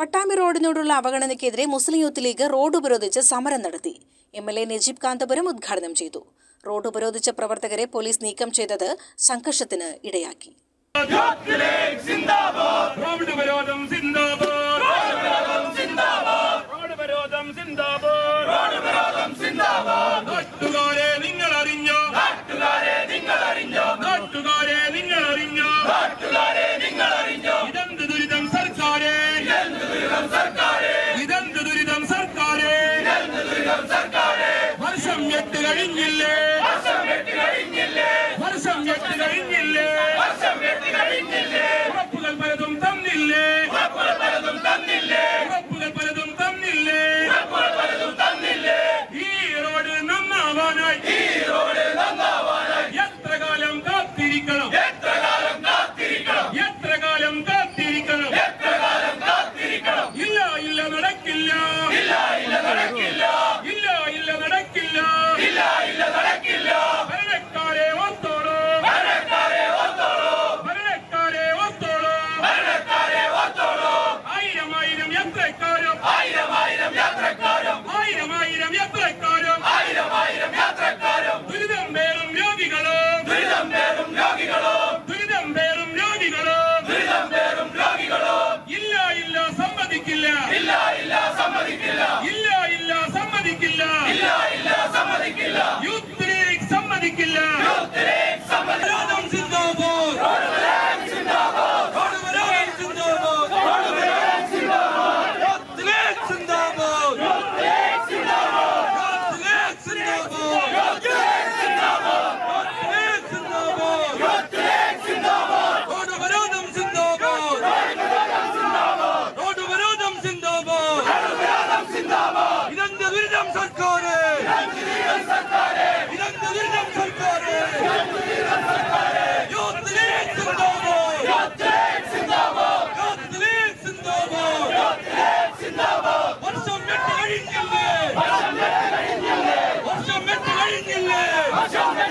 പട്ടാമ്പി റോഡിനോടുള്ള അവഗണനയ്ക്കെതിരെ മുസ്ലിം youth league road ഉപരോധിച്ച് സമരം നടത്തി. M L A Najeeb Kanthapuram ഉദ്ഘാടനം ചെയ്തു. റോഡ് ഉപരോധിച്ച പ്രവർത്തകരെ പോലീസ് നീക്കം ചെയ്തത് സംഘർഷത്തിന് ഇടയാക്കി. സമ്മതിക്കില്ല ഇതെന്ത് ദുരിതം സർക്കാർ Ciągle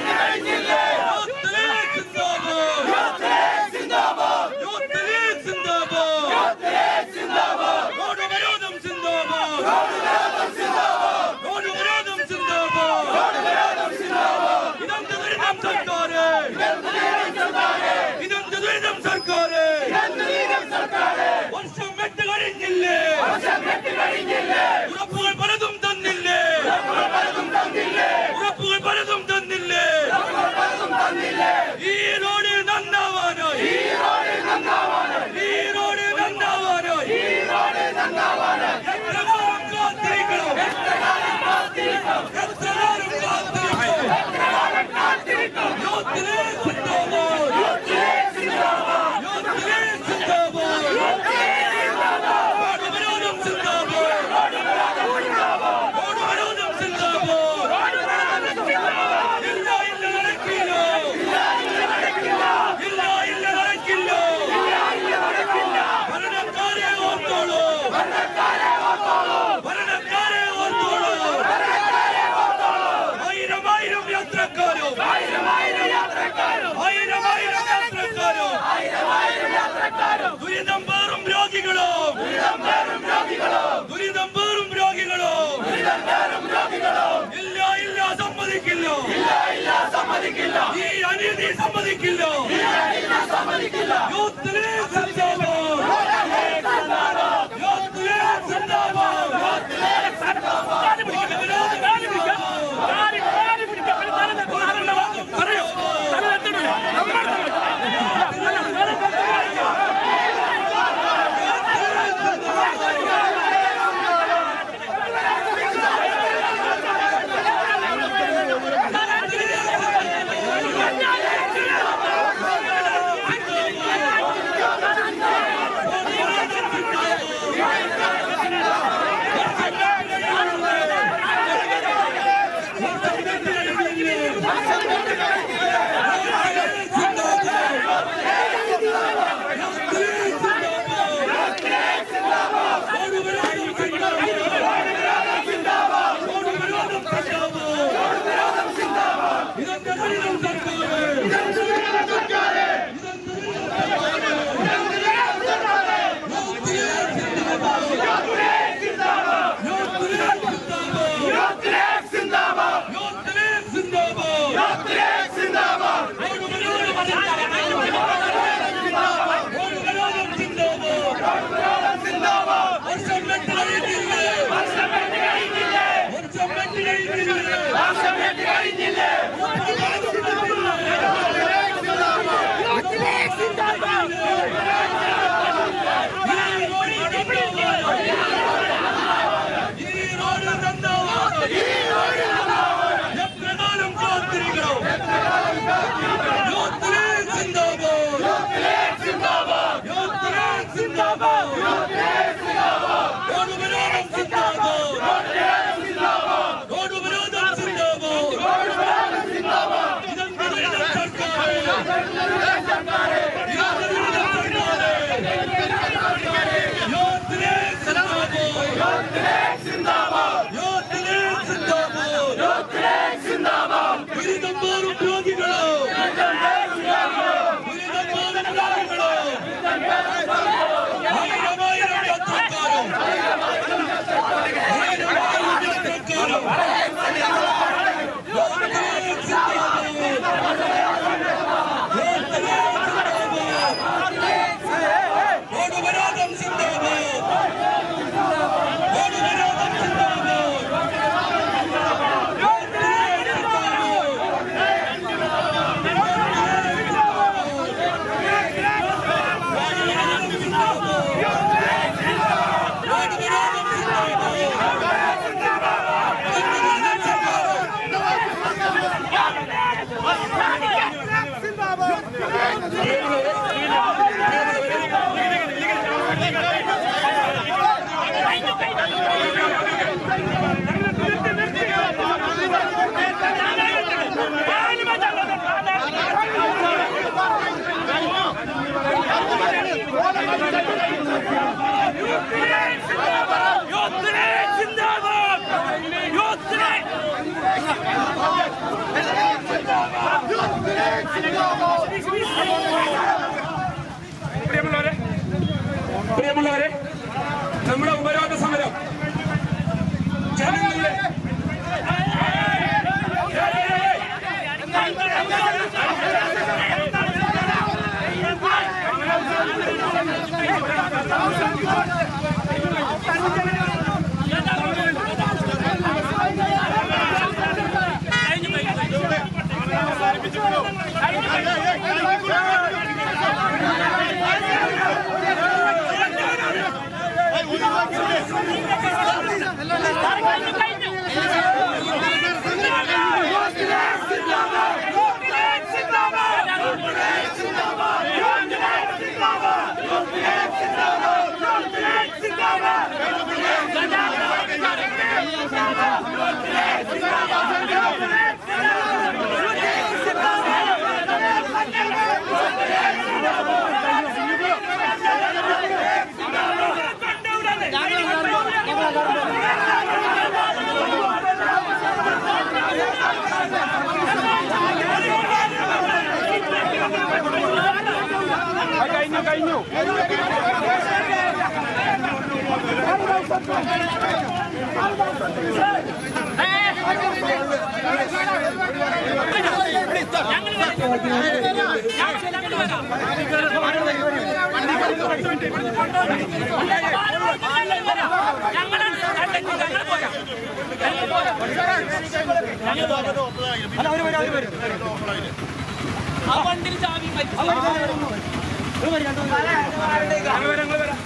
아 ప్రేమలో കഴിഞ്ഞു. ആ വണ്ടിയിൽ ചാവി മരിച്ചു ഞങ്ങൾ വരാം